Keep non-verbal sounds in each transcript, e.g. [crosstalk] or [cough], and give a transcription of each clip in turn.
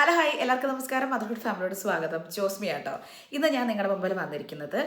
Hello hi. എല്ലാവർക്കും നമസ്കാരം. Motherhood ഫാമിലിയോട് സ്വാഗതം. ജോസ്മി ആട്ടോ. ഇന്ന് ഞാൻ നിങ്ങളുടെ മുമ്പിൽ വന്നിരിക്കുന്നത്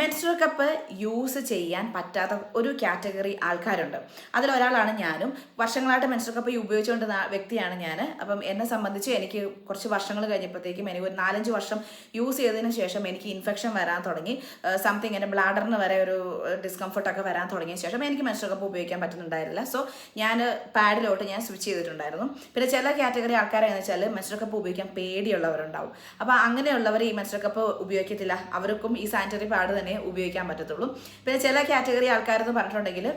മെൻസ്ട്രൽ കപ്പ് യൂസ് ചെയ്യാൻ പറ്റാത്ത ഒരു കാറ്റഗറി ആൾക്കാരുണ്ട്. അതിലൊരാളാണ് ഞാനും. വർഷങ്ങളായിട്ട് മെൻസ്ട്രൽ കപ്പ് ഉപയോഗിച്ചുകൊണ്ടിരുന്ന വ്യക്തിയാണ് ഞാൻ അപ്പം എന്നെ സംബന്ധിച്ച് എനിക്ക് കുറച്ച് വർഷങ്ങൾ കഴിഞ്ഞപ്പോഴത്തേക്കും എനിക്ക് ഒരു നാലഞ്ച് വർഷം യൂസ് ചെയ്തതിന് ശേഷം എനിക്ക് ഇൻഫെക്ഷൻ വരാൻ തുടങ്ങി. സംതിങ് എന്റെ ബ്ലാഡറിന് വരെ ഒരു ഡിസ്കംഫർട്ടൊക്കെ വരാൻ തുടങ്ങിയ ശേഷം എനിക്ക് മെൻസ്ട്രൽ കപ്പ് ഉപയോഗിക്കാൻ പറ്റുന്നുണ്ടായിരുന്നില്ല. സോ ഞാൻ പാഡിലോട്ട് ഞാൻ സ്വിച്ച് ചെയ്തിട്ടുണ്ടായിരുന്നു. പിന്നെ ചില കാറ്റഗറി ആൾക്കാരെന്ന് വെച്ചാൽ മെൻസ്ട്രൽ കപ്പ് ഉപയോഗിക്കാൻ പേടിയുള്ളവരുണ്ടാവും. അപ്പോൾ അങ്ങനെയുള്ളവർ ഈ മെൻസ്ട്രൽ കപ്പ് ഉപയോഗിക്കത്തില്ല. അവർക്കും ഈ സാനിറ്ററി പാഡ് തന്നെ ഉപയോഗിക്കാൻ പറ്റത്തുള്ളൂ. പിന്നെ ചില കാറ്റഗറി ആൾക്കാരെന്ന് പറഞ്ഞിട്ടുണ്ടെങ്കിൽ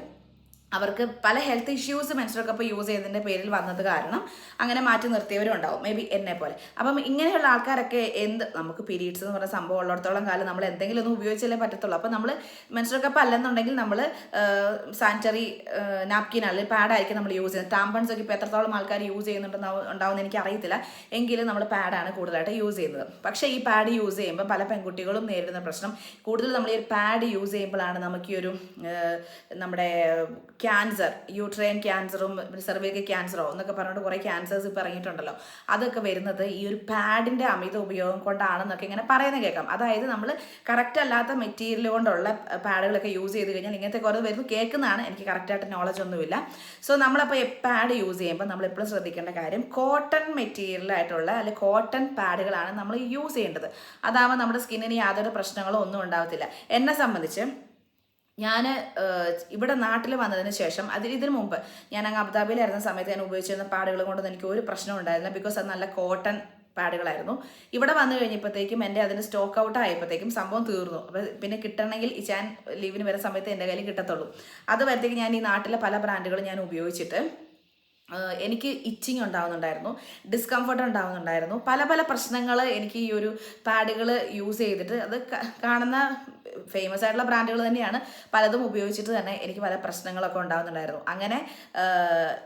അവർക്ക് പല health issues menstrual cup use ചെയ്തതിന്റെ പേരിൽ വന്നത് കാരണം അങ്ങനെ മാറ്റി നിർത്തിയവരും ഉണ്ടാവും മേ ബി എന്നെ പോലെ. അപ്പം ഇങ്ങനെയുള്ള ആൾക്കാരൊക്കെ എന്ത് നമുക്ക് പീരീഡ്സ് എന്ന് പറഞ്ഞ സംഭവം ഉള്ളിടത്തോളം കാലം നമ്മൾ എന്തെങ്കിലും ഒന്നും ഉപയോഗിച്ചാലേ പറ്റത്തുള്ളൂ. അപ്പം നമ്മൾ മെൻസ്ട്രൽ കപ്പ് അല്ലെന്നുണ്ടെങ്കിൽ നമ്മൾ സാനിറ്ററി നാപ്കിൻ അല്ലെങ്കിൽ പാഡായിരിക്കും നമ്മൾ യൂസ് ചെയ്യുന്നത്. ടാമ്പൺസ് ഒക്കെ ഇപ്പോൾ എത്രത്തോളം ആൾക്കാർ യൂസ് ചെയ്യുന്നുണ്ടെന്ന് ഉണ്ടാവുമെന്ന് എനിക്ക് അറിയത്തില്ല. എങ്കിലും നമ്മൾ പാഡാണ് കൂടുതലായിട്ട് യൂസ് ചെയ്യുന്നത്. പക്ഷേ ഈ പാഡ് യൂസ് ചെയ്യുമ്പോൾ പല പെൺകുട്ടികളും നേരിടുന്ന പ്രശ്നം. കൂടുതൽ നമ്മൾ ഈ പാഡ് യൂസ് ചെയ്യുമ്പോഴാണ് നമുക്ക് ഈ ഒരു നമ്മുടെ ക്യാൻസർ യൂട്രൈൻ ക്യാൻസറും സെർവിക്കൽ ക്യാൻസറോ എന്നൊക്കെ പറഞ്ഞിട്ട് കുറേ ക്യാൻസേഴ്സ് ഇപ്പോൾ ഇറങ്ങിയിട്ടുണ്ടല്ലോ. അതൊക്കെ വരുന്നത് ഈ ഒരു പാഡിന്റെ അമിത ഉപയോഗം കൊണ്ടാണെന്നൊക്കെ ഇങ്ങനെ പറയുന്നത് കേൾക്കാം. അതായത് നമ്മൾ കറക്റ്റ് അല്ലാത്ത മെറ്റീരിയൽ കൊണ്ടുള്ള പാഡുകളൊക്കെ യൂസ് ചെയ്ത് കഴിഞ്ഞാൽ ഇങ്ങനത്തെ കുറേ വരുന്നു കേൾക്കുന്നതാണ്. എനിക്ക് കറക്റ്റായിട്ട് നോളജ് ഒന്നുമില്ല. സോ നമ്മളപ്പോൾ പാഡ് യൂസ് ചെയ്യുമ്പോൾ നമ്മൾ എപ്പോഴും ശ്രദ്ധിക്കേണ്ട കാര്യം കോട്ടൺ മെറ്റീരിയലായിട്ടുള്ള അല്ലെങ്കിൽ കോട്ടൺ പാഡുകളാണ് നമ്മൾ യൂസ് ചെയ്യേണ്ടത്. അതാവുമ്പോൾ നമ്മുടെ സ്കിന്നിന് യാതൊരു പ്രശ്നങ്ങളോ ഒന്നും ഉണ്ടാവത്തില്ല. എന്നെ സംബന്ധിച്ച് ഞാൻ ഇവിടെ നാട്ടിൽ വന്നതിന് ശേഷം അതിൽ ഇതിനു മുമ്പ് ഞാൻ അങ്ങ് അബുദാബിയിലായിരുന്ന സമയത്ത് ഞാൻ ഉപയോഗിച്ചിരുന്ന പാടുകൾ കൊണ്ടൊന്നും എനിക്ക് ഒരു പ്രശ്നം ഉണ്ടായിരുന്നില്ല. ബിക്കോസ് അത് നല്ല കോട്ടൺ പാഡുകളായിരുന്നു ഇവിടെ വന്നു കഴിഞ്ഞപ്പോഴത്തേക്കും എന്റെ അതിന് സ്റ്റോക്ക് ഔട്ട് ആയപ്പോഴത്തേക്കും സംഭവം തീർന്നു. അപ്പോൾ പിന്നെ കിട്ടണമെങ്കിൽ ഞാൻ ലീവിന് വരുന്ന സമയത്ത് എന്റെ കയ്യിൽ കിട്ടത്തുള്ളൂ. അത് വരത്തേക്ക് ഞാൻ ഈ നാട്ടിലെ പല ബ്രാൻഡുകളും ഞാൻ ഉപയോഗിച്ചിട്ട് എനിക്ക് ഇച്ചിങ് ഉണ്ടാവുന്നുണ്ടായിരുന്നു. ഡിസ്കംഫർട്ട് ഉണ്ടാവുന്നുണ്ടായിരുന്നു. പല പല പ്രശ്നങ്ങൾ എനിക്ക് ഈ ഒരു പാഡുകൾ യൂസ് ചെയ്തിട്ട് അത് കാണുന്ന ഫേമസ് ആയിട്ടുള്ള ബ്രാൻഡുകൾ തന്നെയാണ്. പലതും ഉപയോഗിച്ചിട്ട് തന്നെ എനിക്ക് പല പ്രശ്നങ്ങളൊക്കെ ഉണ്ടാകുന്നുണ്ടായിരുന്നു അങ്ങനെ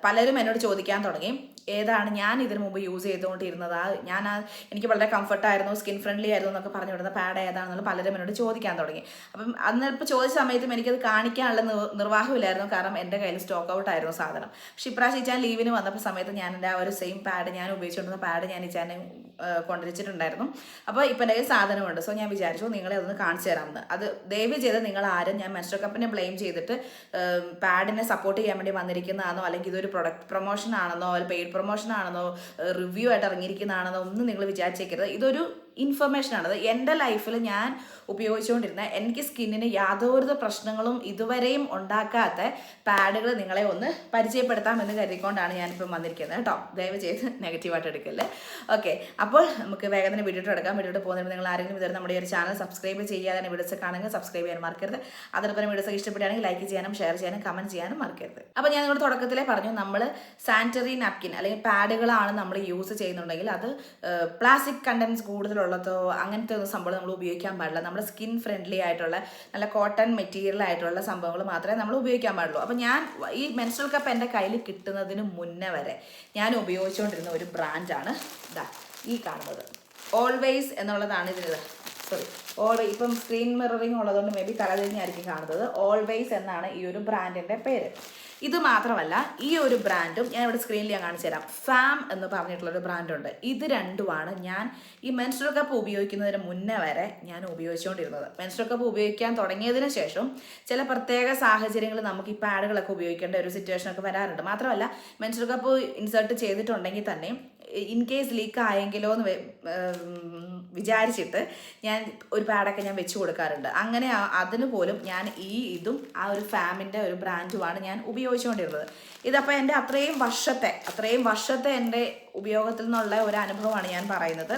പലരും എന്നോട് ചോദിക്കാൻ തുടങ്ങി. ഏതാണ് ഞാൻ ഇതിനു മുമ്പ് യൂസ് ചെയ്തുകൊണ്ടിരുന്നത്? ആ ഞാൻ ആ എനിക്ക് വളരെ കംഫർട്ടായിരുന്നു സ്കിൻ ഫ്രണ്ട്ലി ആയിരുന്നു എന്നൊക്കെ പറഞ്ഞു വിടുന്ന പാഡ് ഏതാണെന്നുള്ള പലരും എന്നോട് ചോദിക്കാൻ തുടങ്ങി. അപ്പം അന്ന് ഇപ്പോൾ ചോദിച്ച സമയത്തും എനിക്കത് കാണിക്കാനുള്ള നിർവാഹമില്ലായിരുന്നു. കാരണം എന്റെ കയ്യിൽ സ്റ്റോക്ക് ഔട്ട് ആയിരുന്നു സാധനം. പക്ഷേ ഇപ്രാവശ്യം ഞാൻ ലീവിന് വന്നപ്പോൾ സമയത്ത് ഞാൻ എന്റെ ആ ഒരു സെയിം പാഡ് ഞാൻ ഉപയോഗിച്ചുകൊണ്ടിരുന്ന പാഡ് ഞാൻ ഇച്ചാനെ കൊണ്ടുവച്ചിട്ടുണ്ടായിരുന്നു. അപ്പോൾ ഇപ്പം എന്റെ കയ്യിൽ സാധനമുണ്ട്. സോ ഞാൻ വിചാരിച്ചു നിങ്ങളെ അതൊന്ന് കാണിച്ചു തരാമെന്ന് അത് ദയവ് ചെയ്ത് നിങ്ങൾ ആരും ഞാൻ മെൻസ്ട്രൽ കപ്പിനെ ബ്ലെയിം ചെയ്തിട്ട് പാഡിനെ സപ്പോർട്ട് ചെയ്യാൻ വേണ്ടി വന്നിരിക്കുന്നതാണോ? അല്ലെങ്കിൽ ഇതൊരു പ്രൊഡക്റ്റ് പ്രൊമോഷൻ ആണെന്നോ? അല്ലെങ്കിൽ പെയ്ഡ് പ്രൊമോഷൻ ആണെന്നോ റിവ്യൂ ആയിട്ട് ഇറങ്ങിയിരിക്കുന്നതാണെന്നോ ഒന്നും നിങ്ങൾ വിചാരിച്ചേക്കരുത്. ഇതൊരു ഇൻഫർമേഷൻ ആണ്. എന്റെ ലൈഫിൽ ഞാൻ ഉപയോഗിച്ചുകൊണ്ടിരുന്ന എനിക്ക് സ്കിന്നിന് യാതൊരു പ്രശ്നങ്ങളും ഇതുവരെയും ഉണ്ടാക്കാത്ത പാഡുകൾ നിങ്ങളെ ഒന്ന് പരിചയപ്പെടുത്താം എന്ന് കരുതിക്കൊണ്ടാണ് ഞാനിപ്പം വന്നിരിക്കുന്നത് കേട്ടോ. ദയവ് ചെയ്ത് നെഗറ്റീവായിട്ട് എടുക്കല്ലേ. ഓക്കെ അപ്പോൾ നമുക്ക് വേഗം തന്നെ വീഡിയോ എടുക്കാം വീഡിയോ പോകുന്നതിന് നിങ്ങൾ ആരെങ്കിലും ഇതുവരെ നമ്മുടെ ഒരു ചാനൽ സബ്സ്ക്രൈബ് ചെയ്യാതെ വീഡിയോസ് കാണുമെങ്കിൽ സബ്സ്ക്രൈബ് ചെയ്യാൻ മറക്കരുത്. അതോടൊപ്പം വീഡിയോസ് ഇഷ്ടപ്പെടുകയാണെങ്കിൽ ലൈക്ക് ചെയ്യാനും ഷെയർ ചെയ്യാനും കമന്റ് ചെയ്യാനും മറക്കരുത്. അപ്പോൾ ഞാൻ നിങ്ങളുടെ തുടക്കത്തിലെ പറഞ്ഞു നമ്മൾ സാനിറ്ററി നാപ്കിൻ അല്ലെങ്കിൽ പാഡുകളാണ് നമ്മൾ യൂസ് ചെയ്യുന്നുണ്ടെങ്കിൽ അത് പ്ലാസ്റ്റിക് കണ്ടൻസ് കൂടുതലുള്ളതോ അങ്ങനത്തെ ഒന്നും സംഭവം നമ്മൾ ഉപയോഗിക്കാൻ പാടില്ല. നമ്മുടെ സ്കിൻ ഫ്രണ്ട്ലി ആയിട്ടുള്ള നല്ല കോട്ടൺ മെറ്റീരിയൽ ആയിട്ടുള്ള സംഭവങ്ങൾ മാത്രമേ നമ്മൾ ഉപയോഗിക്കാൻ പാടുള്ളൂ. അപ്പോൾ ഞാൻ ഈ മെൻസ്ട്രൽ കപ്പ് എന്റെ കയ്യിൽ കിട്ടുന്നതിന് മുന്നേ വരെ ഞാൻ ഉപയോഗിച്ചുകൊണ്ടിരുന്ന ഒരു ബ്രാൻഡാണ് ഇതാ ഈ കാണുന്നത്. ഓൾവേസ് എന്നുള്ളതാണ് ഇതിന് സോറി ഓൾവേ ഇപ്പം സ്ക്രീൻ മിററിങ് ഉള്ളതുകൊണ്ട് മേ ബി തലതിരിഞ്ഞായിരിക്കും കാണുന്നത്. ഓൾവേസ് എന്നാണ് ഈ ഒരു ബ്രാൻഡിന്റെ പേര്. ഇത് മാത്രമല്ല ഈ ഒരു ബ്രാൻഡും ഞാൻ ഇവിടെ സ്ക്രീനിൽ ഞാൻ കാണിച്ചു തരാം. ഫാം എന്ന് പറഞ്ഞിട്ടുള്ളൊരു ബ്രാൻഡുണ്ട് ഇത് രണ്ടുമാണ് ഞാൻ ഈ മെൻസ്ട്രൽ കപ്പ് ഉപയോഗിക്കുന്നതിന് മുന്നേ വരെ ഞാൻ ഉപയോഗിച്ചുകൊണ്ടിരുന്നത്. മെൻസ്ട്രൽ കപ്പ് ഉപയോഗിക്കാൻ തുടങ്ങിയതിന് ശേഷം ചില പ്രത്യേക സാഹചര്യങ്ങളിൽ നമുക്ക് ഈ പാഡുകളൊക്കെ ഉപയോഗിക്കേണ്ട ഒരു സിറ്റുവേഷനൊക്കെ വരാറുണ്ട്. മാത്രമല്ല മെൻസ്ട്രൽ കപ്പ് ഇൻസേർട്ട് ചെയ്തിട്ടുണ്ടെങ്കിൽ തന്നെ ഇൻ കേസ് ലീക്ക് ആയെങ്കിലോ എന്ന് വിചാരിച്ചിട്ട് ഞാൻ ഒരു പാഡൊക്കെ ഞാൻ വെച്ച് കൊടുക്കാറുണ്ട്. അങ്ങനെ അതിന് പോലും ഞാൻ ഈ ഇതും ആ ഒരു ഫാമിന്റെ ഒരു ബ്രാൻഡുമാണ് ഞാൻ ഉപയോഗിച്ചുകൊണ്ടിരുന്നത്. ഇതപ്പോൾ എന്റെ അത്രയും വർഷത്തെ അത്രയും വർഷത്തെ എന്റെ ഉപയോഗത്തിൽ നിന്നുള്ള ഒരു അനുഭവമാണ് ഞാൻ പറയുന്നത്.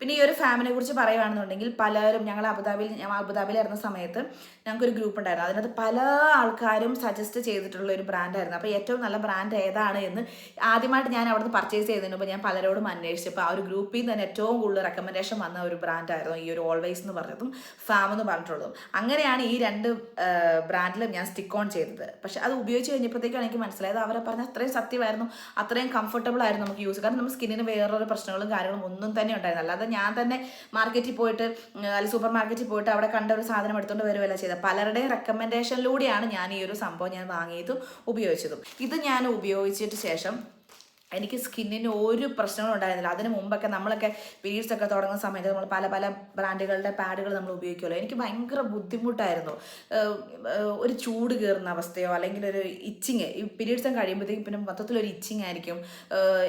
പിന്നെ ഈ ഒരു ഫാമിനെ കുറിച്ച് പറയുകയാണെന്നുണ്ടെങ്കിൽ പലരും ഞങ്ങൾ അബുദാബിയിൽ ഞാൻ അബുദാബിയിലായിരുന്ന സമയത്ത് ഞങ്ങൾക്കൊരു ഗ്രൂപ്പ് ഉണ്ടായിരുന്നു. അതിനകത്ത് പല ആൾക്കാരും സജസ്റ്റ് ചെയ്തിട്ടുള്ള ഒരു ബ്രാൻഡായിരുന്നു അപ്പോൾ ഏറ്റവും നല്ല ബ്രാൻഡ് ഏതാണ് എന്ന് ആദ്യമായിട്ട് ഞാൻ അവിടുന്ന് പർച്ചേസ് ചെയ്തതിന് മുമ്പ് ഞാൻ പലരോടും അന്വേഷിച്ചപ്പോൾ ആ ഒരു ഗ്രൂപ്പിൽ നിന്ന് തന്നെ ഏറ്റവും കൂടുതൽ റെക്കമെൻഡേഷൻ വന്ന ഒരു ബ്രാൻഡായിരുന്നു ഈ ഒരു ഓൾവേസ് എന്ന് പറഞ്ഞതും ഫാം എന്ന് പറഞ്ഞിട്ടുള്ളതും. അങ്ങനെയാണ് ഈ രണ്ട് ബ്രാൻഡിലും ഞാൻ സ്റ്റിക്ക് ഓൺ ചെയ്തത്. പക്ഷേ അത് ഉപയോഗിച്ച് കഴിഞ്ഞപ്പോഴത്തേക്കാണ് എനിക്ക് മനസ്സിലായത് അവരെ പറഞ്ഞ അത്രയും സത്യമായിരുന്നു. അത്രയും കംഫർട്ടബിൾ ആയിരുന്നു നമുക്ക് യൂസ് കാരണം നമ്മുടെ സ്കിന്നിന് വേറൊരു പ്രശ്നങ്ങളും കാര്യങ്ങളും ഒന്നും തന്നെ ഉണ്ടായിരുന്നു അല്ലാതെ ഞാൻ തന്നെ മാർക്കറ്റിൽ പോയിട്ട് അല്ലെങ്കിൽ സൂപ്പർ മാർക്കറ്റിൽ പോയിട്ട് അവിടെ കണ്ട ഒരു സാധനം എടുത്തുകൊണ്ട് വരുവല്ല ചെയ്തത് പലരുടെയും റെക്കമെൻഡേഷനിലൂടെയാണ് ഞാൻ ഈ ഒരു സംഭവം ഞാൻ വാങ്ങിയതും ഉപയോഗിച്ചതും. ഇത് ഞാൻ ഉപയോഗിച്ചിട്ട് ശേഷം എനിക്ക് സ്കിന്നിന് ഒരു പ്രശ്നങ്ങളും ഉണ്ടായിരുന്നില്ല. അതിന് മുമ്പൊക്കെ നമ്മളൊക്കെ പീരീഡ്സ് ഒക്കെ തുടങ്ങുന്ന സമയത്ത് നമ്മൾ പല പല ബ്രാൻഡുകളുടെ പാഡുകൾ നമ്മൾ ഉപയോഗിക്കുമല്ലോ. എനിക്ക് ഭയങ്കര ബുദ്ധിമുട്ടായിരുന്നു. ഒരു ചൂട് കയറുന്ന അവസ്ഥയോ അല്ലെങ്കിൽ ഒരു ഇച്ചിങ് ഈ പീരീഡ്സ് കഴിയുമ്പോഴത്തേക്കും പിന്നെ മൊത്തത്തിലൊരു ഇച്ചിങ് ആയിരിക്കും.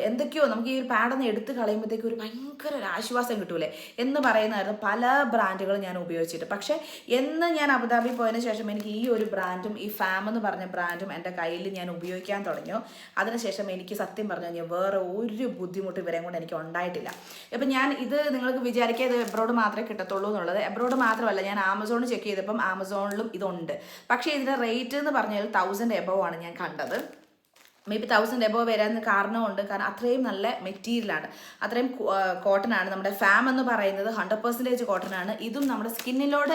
എന്തൊക്കെയോ നമുക്ക് ഈ ഒരു പാഡൊന്ന് എടുത്ത് കളയുമ്പോഴത്തേക്കും ഒരു ഭയങ്കര ഒരു ആശ്വാസം കിട്ടൂലേ എന്ന് പറയുന്നതായിരുന്നു പല ബ്രാൻഡുകൾ ഞാൻ ഉപയോഗിച്ചിട്ട്. പക്ഷേ എന്ന് ഞാൻ അബുദാബി പോയതിന് ശേഷം എനിക്ക് ഈ ഒരു ബ്രാൻഡും ഈ ഫാം എന്ന് പറഞ്ഞ ബ്രാൻഡും എന്റെ കയ്യിൽ ഞാൻ ഉപയോഗിക്കാൻ തുടങ്ങി. അതിനുശേഷം എനിക്ക് സത്യം പറഞ്ഞു കഴിഞ്ഞാൽ വേറെ ഒരു ബുദ്ധിമുട്ട് ഇവരെ കൊണ്ട് എനിക്ക് ഉണ്ടായിട്ടില്ല. ഇപ്പം ഞാൻ ഇത് നിങ്ങൾക്ക് വിചാരിക്കുക ഇത് എബ്രോഡ് മാത്രമേ കിട്ടത്തുള്ളൂ എന്നുള്ളത്. എബ്രോഡ് മാത്രമല്ല ഞാൻ ആമസോണിൽ ചെക്ക് ചെയ്തപ്പം ആമസോണിലും ഇതുണ്ട്. പക്ഷേ ഇതിന്റെ റേറ്റ് എന്ന് പറഞ്ഞാൽ തൗസൻഡ് എബവ് ആണ് ഞാൻ കണ്ടത്. മേ ബി തൗസൻഡ് എബോ വരാൻ കാരണമുണ്ട്. കാരണം അത്രയും നല്ല മെറ്റീരിയലാണ് അത്രയും കോട്ടൺ ആണ്. നമ്മുടെ ഫാം എന്ന് പറയുന്നത് ഹൺഡ്രഡ് പെർസെന്റേജ് കോട്ടൺ ആണ്. ഇതും നമ്മുടെ സ്കിന്നിലോട്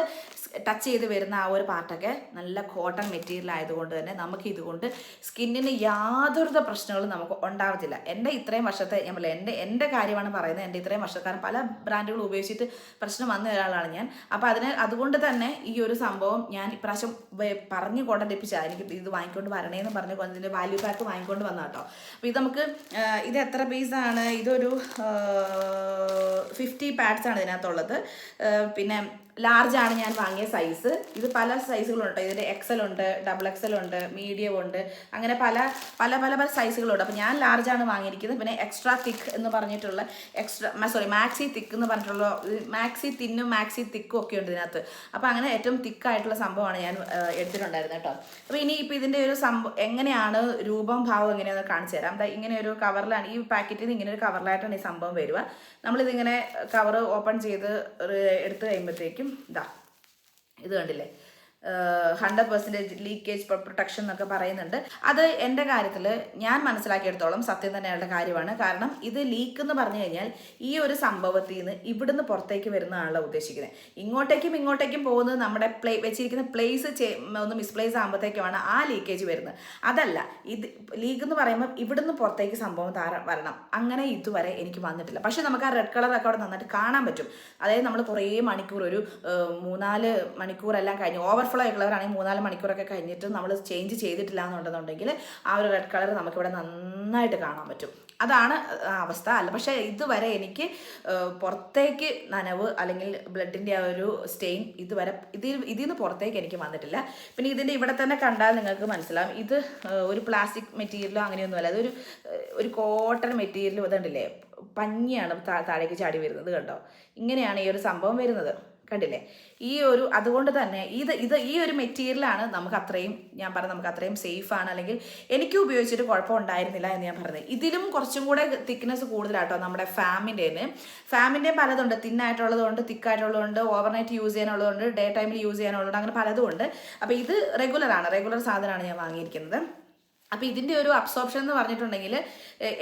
ടച്ച് ചെയ്ത് വരുന്ന ആ ഒരു പാർട്ടൊക്കെ നല്ല കോട്ടൺ മെറ്റീരിയൽ ആയതുകൊണ്ട് തന്നെ നമുക്ക് ഇതുകൊണ്ട് സ്കിന്നിന് യാതൊരുവിധ പ്രശ്നങ്ങളും നമുക്ക് ഉണ്ടാവത്തില്ല. എന്റെ ഇത്രയും വർഷത്തെ ഞാൻ പറയാം എന്റെ എന്റെ കാര്യമാണ് പറയുന്നത്. എന്റെ ഇത്രയും വർഷക്കാരൻ പല ബ്രാൻഡുകൾ ഉപയോഗിച്ചിട്ട് പ്രശ്നം വന്ന ഒരാളാണ് ഞാൻ. അപ്പോൾ അതിന് അതുകൊണ്ട് തന്നെ ഈ ഒരു സംഭവം ഞാൻ ഇപ്രാവശ്യം പറഞ്ഞു പറഞ്ഞു ലഭിച്ചാൽ എനിക്ക് ഇത് വാങ്ങിക്കൊണ്ട് വരണേന്ന് പറഞ്ഞ് അതിന്റെ വാല്യൂ പാക്ക് വാങ്ങിക്കൊണ്ട് വന്ന കേട്ടോ അപ്പോൾ ഇത് നമുക്ക് ഇത് എത്ര പീസാണ് ഇതൊരു ഫിഫ്റ്റി പാഡ്സ് ആണ് ഇതിനകത്തുള്ളത്. പിന്നെ ലാർജ് ആണ് ഞാൻ വാങ്ങിയ സൈസ് ഇത് പല സൈസുകളുണ്ട് ഇതിന്റെ എക്സൽ ഉണ്ട് ഡബിൾ എക്സൽ ഉണ്ട് മീഡിയം ഉണ്ട്. അങ്ങനെ പല പല പല പല സൈസുകളുണ്ട് അപ്പോൾ ഞാൻ ലാർജ് ആണ് വാങ്ങിയിരിക്കുന്നത്. പിന്നെ എക്സ്ട്രാ തിക്ക് എന്ന് പറഞ്ഞിട്ടുള്ള എക്സ്ട്രാ സോറി മാക്സി തിക്ക് എന്ന് പറഞ്ഞിട്ടുള്ള മാക്സി തിന്നും മാക്സി തിക്കും ഒക്കെ ഉണ്ട് ഇതിനകത്ത്. അപ്പോൾ അങ്ങനെ ഏറ്റവും തിക്കായിട്ടുള്ള സംഭവമാണ് ഞാൻ എടുത്തിട്ടുണ്ടായിരുന്നത് കേട്ടോ അപ്പോൾ ഇനി ഇപ്പോൾ ഇതിന്റെ ഒരു സംഭവം എങ്ങനെയാണ് രൂപം ഭാവം എങ്ങനെയാണെന്ന് കാണിച്ചു തരാം. ഇങ്ങനെ ഒരു കവറിലാണ് ഈ പാക്കറ്റിൽ നിന്ന് ഇങ്ങനെ ഒരു കവറിലായിട്ടാണ് ഈ സംഭവം വരിക നമ്മളിതിങ്ങനെ കവർ ഓപ്പൺ ചെയ്ത് എടുത്ത് കഴിയുമ്പോഴത്തേക്കും ഇതാ. ഇത് കണ്ടില്ലേ? ഹൺഡ്രഡ് പെർസെന്റേജ് ലീക്കേജ് പ്രൊട്ടക്ഷൻ എന്നൊക്കെ പറയുന്നുണ്ട്. അത് എന്റെ കാര്യത്തിൽ ഞാൻ മനസ്സിലാക്കിയെടുത്തോളം സത്യം തന്നെയുള്ള കാര്യമാണ്. കാരണം ഇത് ലീക്ക് എന്ന് പറഞ്ഞു കഴിഞ്ഞാൽ ഈ ഒരു സംഭവത്തിൽ നിന്ന് ഇവിടുന്ന് പുറത്തേക്ക് വരുന്നതാണല്ലോ ഉദ്ദേശിക്കുന്നത്. ഇങ്ങോട്ടേക്കും ഇങ്ങോട്ടേക്കും പോകുന്നത് നമ്മുടെ പ്ലേ വെച്ചിരിക്കുന്ന പ്ലേസ് ഒന്ന് മിസ്പ്ലേസ് ആകുമ്പോഴത്തേക്കുമാണ് ആ ലീക്കേജ് വരുന്നത്. അതല്ല ഇത് ലീക്ക് എന്ന് പറയുമ്പോൾ ഇവിടുന്ന് പുറത്തേക്ക് സംഭവം താര വരണം. അങ്ങനെ ഇതുവരെ എനിക്ക് വന്നിട്ടില്ല. പക്ഷെ നമുക്ക് ആ റെഡ് കളറൊക്കെ അവിടെ നന്നായിട്ട് കാണാൻ പറ്റും. അതായത് നമ്മൾ കുറേ മണിക്കൂർ ഒരു മൂന്നാൽ മണിക്കൂറെല്ലാം കഴിഞ്ഞ് ഓവർഫ്ലോ ആയിട്ടുള്ളവരാണെങ്കിൽ മൂന്നാൽ മണിക്കൂറൊക്കെ കഴിഞ്ഞിട്ട് നമ്മൾ ചേഞ്ച് ചെയ്തിട്ടില്ല എന്നുണ്ടെന്നുണ്ടെങ്കിൽ ആ ഒരു റെഡ് കളർ നമുക്കിവിടെ നന്നായിട്ട് കാണാൻ പറ്റും. അതാണ് അവസ്ഥ. അല്ല പക്ഷേ ഇതുവരെ എനിക്ക് പുറത്തേക്ക് നനവ് അല്ലെങ്കിൽ ബ്ലഡിന്റെ ആ ഒരു സ്റ്റെയിൻ ഇതുവരെ ഇതിൽ ഇതിൽ നിന്ന് പുറത്തേക്ക് എനിക്ക് വന്നിട്ടില്ല. പിന്നെ ഇതിന്റെ ഇവിടെ തന്നെ കണ്ടാൽ നിങ്ങൾക്ക് മനസ്സിലാവും. ഇത് ഒരു പ്ലാസ്റ്റിക് മെറ്റീരിയലോ അങ്ങനെയൊന്നുമല്ല അതൊരു ഒരു കോട്ടൺ മെറ്റീരിയൽ ഇതുണ്ടല്ലേ? പഞ്ഞിയാണ് താഴേക്ക് ചാടി വരുന്നത് കണ്ടോ? ഇങ്ങനെയാണ് ഈ ഒരു സംഭവം വരുന്നത്. കണ്ടില്ലേ? ഈ ഒരു അതുകൊണ്ട് തന്നെ ഇത് ഇത് ഈ ഒരു മെറ്റീരിയലാണ് നമുക്ക് അത്രയും ഞാൻ പറഞ്ഞ നമുക്ക് അത്രയും സേഫ് ആണ്. അല്ലെങ്കിൽ എനിക്ക് ഉപയോഗിച്ചിട്ട് കുഴപ്പമുണ്ടായിരുന്നില്ല എന്ന് ഞാൻ പറഞ്ഞത്. ഇതിലും കുറച്ചും കൂടെ തിക്നെസ് കൂടുതലാട്ടോ നമ്മുടെ ഫാമിന്റെ ഫാമിന്റെ പലതുണ്ട്. തിന്നായിട്ടുള്ളതുണ്ട് തിക്കായിട്ടുള്ളതുണ്ട് ഓവർനൈറ്റ് യൂസ് ചെയ്യാനുള്ളതുണ്ട് ഡേ ടൈമിൽ യൂസ് ചെയ്യാനുള്ളതുണ്ട് അങ്ങനെ പലതും ഉണ്ട്. അപ്പോൾ ഇത് റെഗുലറാണ് റെഗുലർ സാധനമാണ് ഞാൻ വാങ്ങിയിരിക്കുന്നത്. അപ്പോൾ ഇതിന്റെ ഒരു അബ്സോർപ്ഷൻ എന്ന് പറഞ്ഞിട്ടുണ്ടെങ്കിൽ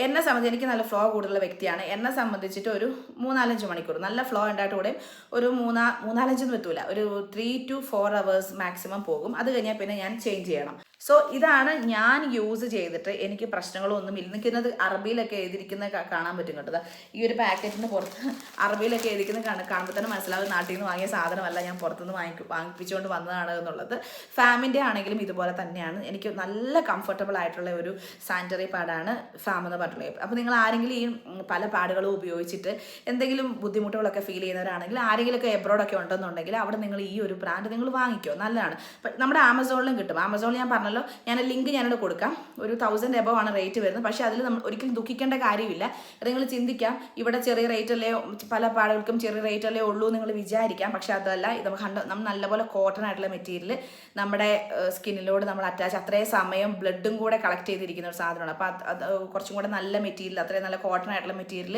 എന്നെ സംബന്ധിച്ച് എനിക്ക് നല്ല ഫ്ലോ കൂടുതലുള്ള വ്യക്തിയാണ്. എന്നെ സംബന്ധിച്ചിട്ട് ഒരു മൂന്നാലഞ്ച് മണിക്കൂർ നല്ല ഫ്ലോ ഉണ്ടായിട്ട് കൂടെ ഒരു മൂന്നാ മൂന്നാലഞ്ചൊന്നും എത്തൂല ഒരു three two four hours maximum പോകും. അത് കഴിഞ്ഞാൽ പിന്നെ ഞാൻ ചേഞ്ച് ചെയ്യണം. സോ ഇതാണ് ഞാൻ യൂസ് ചെയ്തിട്ട് എനിക്ക് പ്രശ്നങ്ങളൊന്നും ഇല്ല നിൽക്കുന്നത് അറബിയിലൊക്കെ എഴുതിയിരിക്കുന്ന കാണാൻ പറ്റും കേട്ടോ. ഈ ഒരു പാക്കറ്റിന് പുറത്ത് [laughs] അറബിയിലൊക്കെ എഴുതിക്കുന്ന കാണ- കാണുമ്പോൾ തന്നെ മനസ്സിലാവും നാട്ടിൽ നിന്ന് വാങ്ങിയ സാധനമല്ല ഞാൻ പുറത്തുനിന്ന് വാങ്ങി വാങ്ങിപ്പിച്ചുകൊണ്ട് വന്നതാണ് എന്നുള്ളത്. ഫാമിന്റെ ആണെങ്കിലും ഇതുപോലെ തന്നെയാണ്. എനിക്ക് നല്ല കംഫർട്ടബിൾ ആയിട്ടുള്ള ഒരു സാനിറ്ററി പാഡാണ് ഫാം എന്ന് പറഞ്ഞിട്ടുള്ളത്. അപ്പോൾ നിങ്ങൾ ആരെങ്കിലും ഈ പല പാഡുകളും ഉപയോഗിച്ചിട്ട് എന്തെങ്കിലും ബുദ്ധിമുട്ടുകളൊക്കെ ഫീൽ ചെയ്യുന്നവരാണെങ്കിൽ ആരെങ്കിലുമൊക്കെ എബ്രോഡൊക്കെ ഉണ്ടെന്നുണ്ടെങ്കിൽ അവിടെ നിങ്ങൾ ഈ ഒരു ബ്രാൻഡ് നിങ്ങൾ വാങ്ങിക്കോ. നല്ലതാണ്. നമ്മുടെ ആമസോണിലും കിട്ടും. ആമസോണിൽ ഞാൻ പറഞ്ഞല്ലോ. ഞാൻ ലിങ്ക് ഞാനിവിടെ കൊടുക്കാം. ഒരു തൗസൻഡ് എബോ ആണ് റേറ്റ് വരുന്നത്. പക്ഷേ അതിൽ നമ്മൾ ഒരിക്കലും ദുഃഖിക്കേണ്ട കാര്യമില്ല. നിങ്ങൾ ചിന്തിക്കാം. ഇവിടെ ചെറിയ റേറ്റ് അല്ലേ പല പാടുകൾക്കും ചെറിയ റേറ്റ് അല്ലേ ഉള്ളൂ നിങ്ങൾ വിചാരിക്കാം. പക്ഷേ അതല്ല ഇത് നമുക്ക് കണ്ട നമ്മൾ നല്ലപോലെ കോട്ടൺ ആയിട്ടുള്ള മെറ്റീരിയൽ നമ്മുടെ സ്കിന്നിലോട് നമ്മൾ അറ്റാച്ച് അത്രയും സമയം ബ്ലഡും കൂടെ കളക്ട് ചെയ്തിരിക്കുന്ന ഒരു സാധനമാണ്. അപ്പോൾ അത് കുറച്ചും കൂടെ നല്ല മെറ്റീരിയൽ അത്രയും നല്ല കോട്ടൺ ആയിട്ടുള്ള മെറ്റീരിയൽ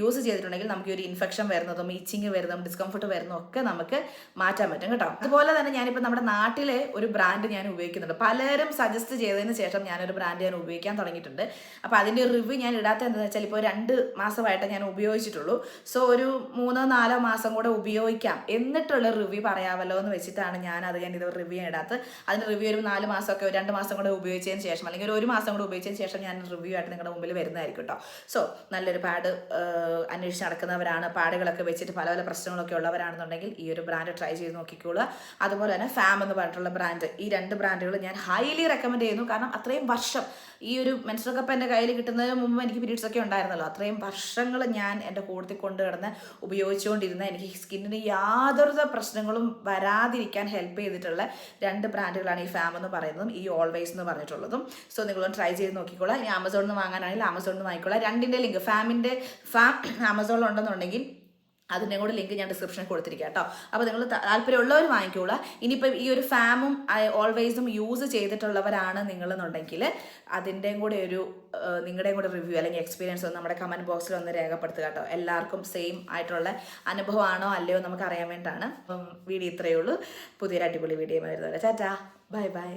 യൂസ് ചെയ്തിട്ടുണ്ടെങ്കിൽ നമുക്ക് ഒരു ഇൻഫെക്ഷൻ വരുന്നതും ഈച്ചിങ് വരുന്നതും ഡിസ്കംഫർട്ട് വരുന്നതും ഒക്കെ നമുക്ക് മാറ്റാൻ പറ്റും കേട്ടോ. അതുപോലെ തന്നെ ഞാനിപ്പോൾ നമ്മുടെ നാട്ടിലെ ഒരു ബ്രാൻഡ് ഞാൻ ഉപയോഗിക്കുന്നുണ്ട്. പലരും സജസ്റ്റ് ചെയ്തതിന് ശേഷം ഞാനൊരു ബ്രാൻഡ് ഞാൻ ഉപയോഗിക്കാൻ തുടങ്ങിയിട്ടുണ്ട്. അപ്പോൾ അതിന്റെ റിവ്യൂ ഞാൻ ഇടാത്ത എന്താണെന്ന് വെച്ചാൽ ഇപ്പോൾ രണ്ട് മാസമായിട്ട് ഞാൻ ഉപയോഗിച്ചിട്ടുള്ളൂ. സോ ഒരു മൂന്നോ നാലോ മാസം കൂടെ ഉപയോഗിക്കാം. എന്നിട്ടുള്ള റിവ്യൂ പറയാമല്ലോ എന്ന് വെച്ചിട്ടാണ് ഞാൻ അത് ഞാൻ ഇത് റിവ്യൂ ഇടാത്ത അതിന്റെ റിവ്യൂ ഒരു നാല് മാസമൊക്കെ രണ്ട് മാസം കൂടെ ഉപയോഗിച്ചതിന് ശേഷം അല്ലെങ്കിൽ ഒരു ഒരു മാസം കൂടെ ഉപയോഗിച്ചതിന് ശേഷം ഞാൻ റിവ്യൂ ആയിട്ട് നിങ്ങളുടെ മുമ്പിൽ വരുന്നതായിരിക്കും കേട്ടോ. സോ നല്ലൊരു പാഡ് അന്വേഷിച്ച് നടക്കുന്നവരാണ്. പാടുകളൊക്കെ വെച്ചിട്ട് പല പല പ്രശ്നങ്ങളൊക്കെ ഉള്ളവരാണെന്നുണ്ടെങ്കിൽ ഈ ഒരു ബ്രാൻഡ് ട്രൈ ചെയ്ത് നോക്കിക്കോളുക. അതുപോലെ തന്നെ ഫാം എന്ന് പറഞ്ഞിട്ടുള്ള ബ്രാൻഡ് ഈ രണ്ട് ബ്രാൻഡുകൾ ഞാൻ ഹൈ ഹൈലി റെക്കമെൻഡ് ചെയ്യുന്നു. കാരണം അത്രയും വർഷം ഈ ഒരു മെൻസ്ട്രൽ കപ്പ് എന്റെ കയ്യിൽ കിട്ടുന്നതിന് മുമ്പ് എനിക്ക് പീരീഡ്സ് ഒക്കെ ഉണ്ടായിരുന്നല്ലോ. അത്രയും വർഷങ്ങൾ ഞാൻ എന്റെ കൂടുതൽ കൊണ്ട് കിടന്ന് ഉപയോഗിച്ചുകൊണ്ടിരുന്ന എനിക്ക് സ്കിന്നിന് യാതൊരു പ്രശ്നങ്ങളും വരാതിരിക്കാൻ ഹെൽപ്പ് ചെയ്തിട്ടുള്ള രണ്ട് ബ്രാൻഡുകളാണ് ഈ ഫാം എന്ന് പറയുന്നതും ഈ ഓൾവേസ് എന്ന് പറഞ്ഞിട്ടുള്ളതും. സോ നിങ്ങളൊന്ന് ട്രൈ ചെയ്ത് നോക്കിക്കോളാം. ഇനി ആമസോണിൽ നിന്ന് വാങ്ങാനാണെങ്കിൽ ആമസോണിൽ നിന്ന് വാങ്ങിക്കോളാം. രണ്ടിന്റെ ലിങ്ക് ഫാമിന്റെ ഫാം ആമസോണിൽ ഉണ്ടെന്നുണ്ടെങ്കിൽ അതിന്റെ കൂടെ ലിങ്ക് ഞാൻ ഡിസ്ക്രിപ്ഷനിൽ കൊടുത്തിരിക്കാം കേട്ടോ അപ്പോൾ നിങ്ങൾ താല്പര്യമുള്ളവർ വാങ്ങിക്കോളാം. ഇനിയിപ്പോൾ ഈ ഒരു ഫാമും ഓൾവേസും യൂസ് ചെയ്തിട്ടുള്ളവരാണ് നിങ്ങളെന്നുണ്ടെങ്കിൽ അതിന്റെയും കൂടെ ഒരു നിങ്ങളുടെയും കൂടെ റിവ്യൂ അല്ലെങ്കിൽ എക്സ്പീരിയൻസ് ഒന്ന് നമ്മുടെ കമന്റ് ബോക്സിൽ ഒന്ന് രേഖപ്പെടുത്തുക കേട്ടോ എല്ലാവർക്കും സെയിം ആയിട്ടുള്ള അനുഭവമാണോ അല്ലയോ നമുക്ക് അറിയാൻ വേണ്ടിയിട്ടാണ്. അപ്പം വീഡിയോ ഇത്രയേ ഉള്ളൂ. പുതിയൊരു അടിപൊളി വീഡിയോ വരുന്നത് ചാറ്റാ ബൈ ബൈ